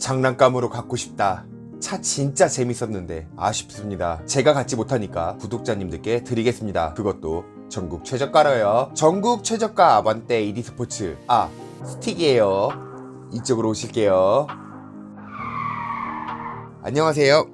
장난감으로 갖고 싶다. 차 진짜 재밌었는데 아쉽습니다. 제가 갖지 못하니까 구독자님들께 드리겠습니다. 그것도 전국 최저가로요. 전국 최저가 아반떼 AD 스포츠. 아, 스틱이에요. 이쪽으로 오실게요. 안녕하세요.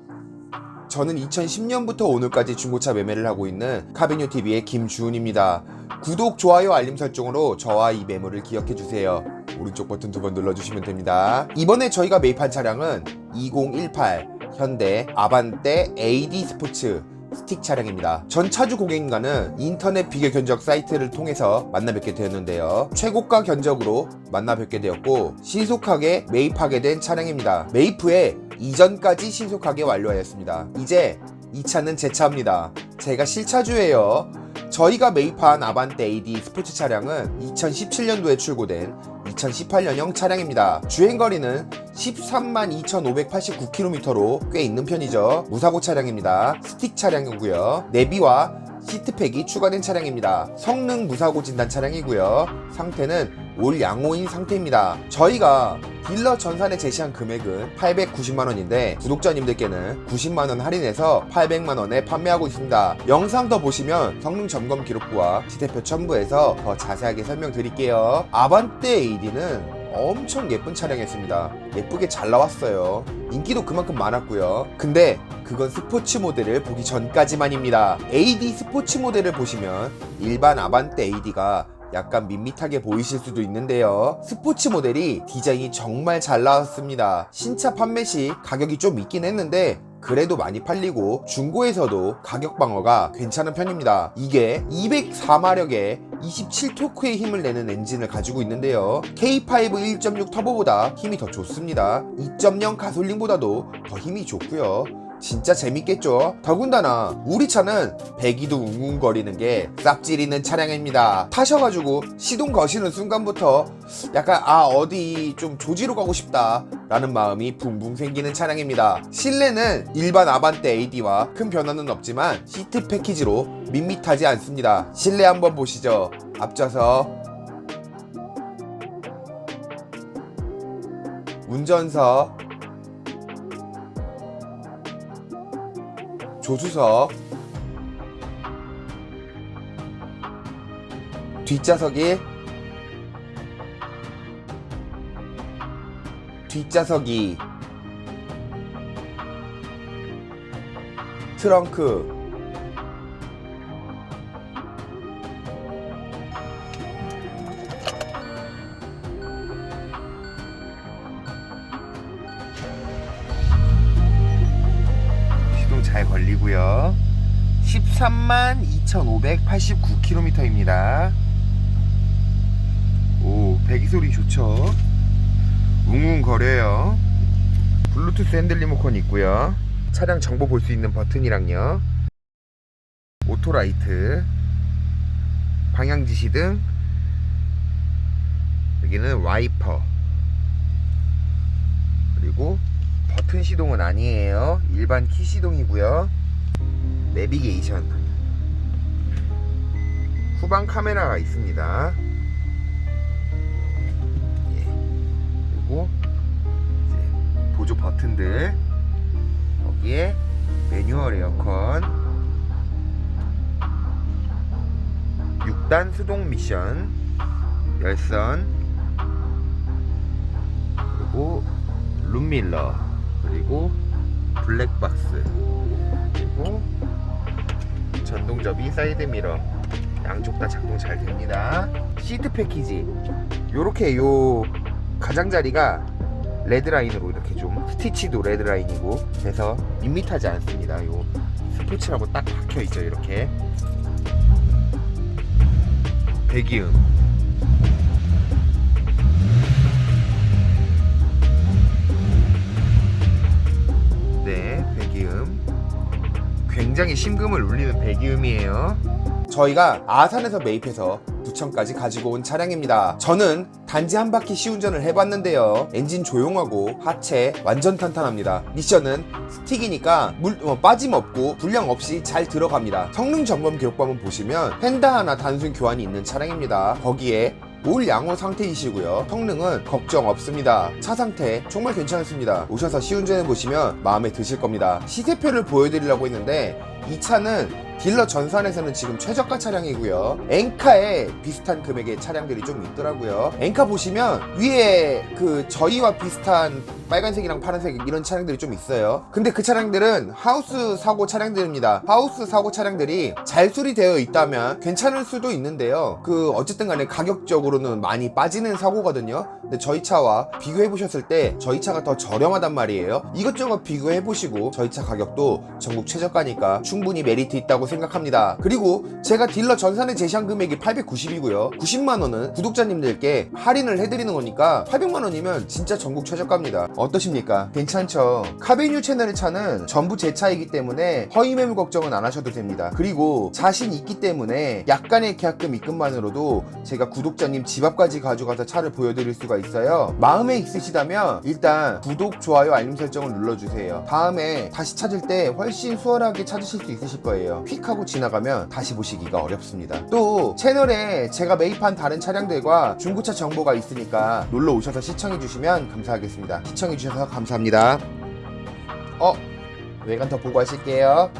저는 2010년부터 오늘까지 중고차 매매를 하고 있는 카베뉴 TV의 김주훈입니다. 구독, 좋아요, 알림 설정으로 저와 이 매물을 기억해 주세요. 오른쪽 버튼 두 번 눌러주시면 됩니다. 이번에 저희가 매입한 차량은 2018 현대 아반떼 AD 스포츠 스틱 차량입니다. 전 차주 고객님과는 인터넷 비교 견적 사이트를 통해서 만나 뵙게 되었는데요. 최고가 견적으로 만나 뵙게 되었고 신속하게 매입하게 된 차량입니다. 매입 후에 이전까지 신속하게 완료하였습니다. 이제 이 차는 제 차입니다. 제가 실차주예요. 저희가 매입한 아반떼 AD 스포츠 차량은 2017년도에 출고된 2018년형 차량입니다. 주행거리는 13만 2,589km로 꽤 있는 편이죠. 무사고 차량입니다. 스틱 차량이고요. 내비와 시트팩이 추가된 차량입니다. 성능 무사고 진단 차량이고요. 상태는 올 양호인 상태입니다. 저희가 딜러 전산에 제시한 금액은 890만원인데 구독자님들께는 90만원 할인해서 800만원에 판매하고 있습니다. 영상 더 보시면 성능 점검 기록부와 시대표 첨부해서 더 자세하게 설명드릴게요. 아반떼 AD는 엄청 예쁜 차량이었습니다. 예쁘게 잘 나왔어요. 인기도 그만큼 많았고요. 근데 그건 스포츠 모델을 보기 전까지만입니다. AD 스포츠 모델을 보시면 일반 아반떼 AD가 약간 밋밋하게 보이실 수도 있는데요. 스포츠 모델이 디자인이 정말 잘 나왔습니다. 신차 판매 시 가격이 좀 있긴 했는데 그래도 많이 팔리고 중고에서도 가격 방어가 괜찮은 편입니다. 이게 204마력에 27토크의 힘을 내는 엔진을 가지고 있는데요. K5 1.6 터보보다 힘이 더 좋습니다. 2.0 가솔린보다도 더 힘이 좋고요. 진짜 재밌겠죠? 더군다나 우리 차는 배기도 웅웅거리는 게 싹지리는 차량입니다. 타셔가지고 시동 거시는 순간부터 약간 아 어디 좀 조지로 가고 싶다 라는 마음이 붕붕 생기는 차량입니다. 실내는 일반 아반떼 AD와 큰 변화는 없지만 시트 패키지로 밋밋하지 않습니다. 실내 한번 보시죠. 앞좌석 운전석 조수석. 뒷좌석이. 뒷좌석이. 트렁크 걸리고요. 13만 2,589km입니다. 오, 배기 소리 좋죠? 웅웅 거려요. 블루투스 핸들 리모컨 있고요. 차량 정보 볼 수 있는 버튼이랑요. 오토라이트, 방향 지시 등, 여기는 와이퍼, 그리고 버튼 시동은 아니에요. 일반 키 시동이고요. 내비게이션. 후방 카메라가 있습니다. 예. 그리고 보조 버튼들. 거기에 매뉴얼 에어컨. 6단 수동 미션. 열선. 그리고 룸밀러. 그리고 블랙박스 그리고 전동접이 사이드미러. 양쪽 다 작동 잘 됩니다. 시트 패키지. 요렇게 요 가장자리가 레드라인으로 이렇게 좀 스티치도 레드라인이고 그래서 밋밋하지 않습니다. 요 스포츠라고 딱 박혀있죠 이렇게. 배기음 굉장히 심금을 울리는 배기음이에요. 저희가 아산에서 매입해서 부천까지 가지고 온 차량입니다. 저는 단지 한 바퀴 시운전을 해봤는데요. 엔진 조용하고 하체 완전 탄탄합니다. 미션은 스틱이니까 물 어, 빠짐없고 불량 없이 잘 들어갑니다. 성능 점검 한번 보시면 펜다 하나 단순 교환이 있는 차량입니다. 거기에 올 양호 상태이시고요. 성능은 걱정 없습니다. 차 상태 정말 괜찮습니다. 오셔서 시운전해 보시면 마음에 드실 겁니다. 시세표를 보여드리려고 했는데 이 차는 딜러 전산에서는 지금 최저가 차량이고요. 엔카에 비슷한 금액의 차량들이 좀 있더라고요. 엔카 보시면 위에 그 저희와 비슷한 빨간색이랑 파란색 이런 차량들이 좀 있어요. 근데 그 차량들은 하우스 사고 차량들입니다. 하우스 사고 차량들이 잘 수리되어 있다면 괜찮을 수도 있는데요. 그 어쨌든 간에 가격적으로는 많이 빠지는 사고거든요. 근데 저희 차와 비교해 보셨을 때 저희 차가 더 저렴하단 말이에요. 이것저것 비교해 보시고 저희 차 가격도 전국 최저가니까 충분히 메리트 있다고 생각합니다. 그리고 제가 딜러 전산에 제시한 금액이 890이고요. 90만 원은 구독자님들께 할인을 해드리는 거니까 800만 원이면 진짜 전국 최저가입니다. 어떠십니까? 괜찮죠? 카베뉴 채널의 차는 전부 제 차이기 때문에 허위 매물 걱정은 안 하셔도 됩니다. 그리고 자신 있기 때문에 약간의 계약금 입금만으로도 제가 구독자님 집 앞까지 가져가서 차를 보여드릴 수가 있어요. 마음에 있으시다면 일단 구독, 좋아요, 알림 설정을 눌러주세요. 다음에 다시 찾을 때 훨씬 수월하게 찾으실 수 있으실 거예요. 휙 하고 지나가면 다시 보시기가 어렵습니다. 또 채널에 제가 매입한 다른 차량들과 중고차 정보가 있으니까 놀러 오셔서 시청해 주시면 감사하겠습니다. 시청해 주셔서 감사합니다. 어, 외관 더 보고 하실게요.